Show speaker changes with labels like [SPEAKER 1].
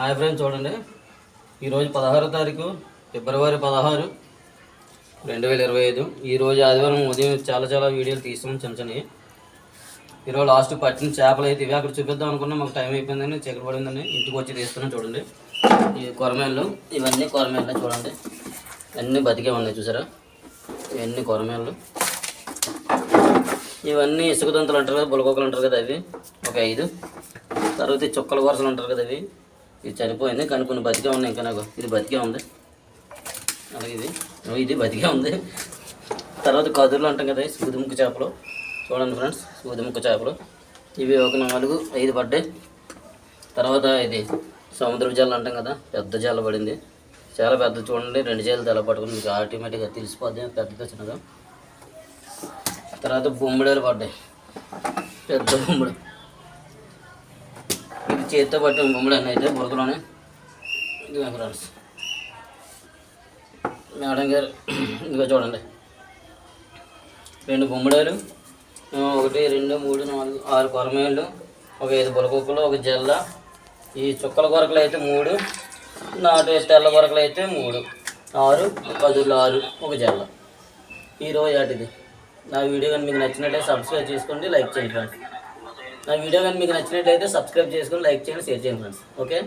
[SPEAKER 1] Hi friends చూడండి. ఈరోజు పదహారో తారీఖు ఫిబ్రవరి పదహారు రెండు వేల ఇరవై ఐదు. ఈరోజు ఆదివారం ఉదయం చాలా చాలా వీడియోలు తీస్తాం చిన్న చిన్నవి. ఈరోజు లాస్ట్ పట్టిన చేపలు అయితే ఇవి. అక్కడ చూపిద్దాం అనుకున్నా మాకు టైం అయిపోయిందని చీకటి పడిందని ఇంటికి వచ్చి తీస్తున్నాం చూడండి. ఈ కొరమేళ్ళు ఇవన్నీ కొరమేళ్ళు చూడండి. అన్నీ బతికే ఉన్నాయి చూసారా? ఇవన్నీ కొరమేళ్ళు. ఇవన్నీ ఇసుక దంతలు అంటారు కదా బులకొక్కలు అంటారు కదా అవి. ఒక ఐదు. తర్వాత చుక్కల వరుసలు అంటారు కదా అవి. ఇది చనిపోయింది కానీ కొన్ని బతికే ఉన్నాయి ఇంకా నాకు. ఇది బతికే ఉంది. అలాగే ఇది. ఇది బతికే ఉంది. తర్వాత కదుర్లు అంటాం కదా సూదిముక్క చేపలు. చూడండి ఫ్రెండ్స్ సూదిముక్క చేపలు. ఇవి ఒక నాలుగు ఐదు పడ్డాయి. తర్వాత ఇది సముద్రపు జాలు అంటాం కదా పెద్ద జల్ల పడింది. చాలా పెద్ద చూడండి రెండు జాలు తెల్ల పట్టుకుని మీకు ఆటోమేటిక్గా తెలిసిపోద్ది పెద్దగా చిన్నగా తర్వాత బొమ్మిడేలు పడ్డాయి. పెద్ద బొమ్మిడి చేతితో పట్టు బొమ్మిడి అన్నీ అయితే బురదలోనే ఇది ఫ్రెండ్స్ మేడం గారు ఇదిగో చూడండి. రెండు బొమ్మిడాలు ఒకటి రెండు మూడు నాలుగు ఆరు కొరమేళ్ళు ఒక ఐదు బులకొక్కలు ఒక జల్ల. ఈ చుక్కల కొరకలు అయితే మూడు నాటు తెల్ల కొరకలు అయితే మూడు ఆరు పదులు ఆరు ఒక జల్ల. ఈరోజు రోజు నా వీడియో కానీ మీకు నచ్చినట్టే సబ్స్క్రైబ్ చేసుకోండి లైక్ చేయండి నా వీడియో కానీ మీకు నచ్చినట్లయితే సబ్స్క్రైబ్ చేసుకొని లైక్ చేయండి షేర్ చేయండి ఫ్రెండ్స్. ఓకే?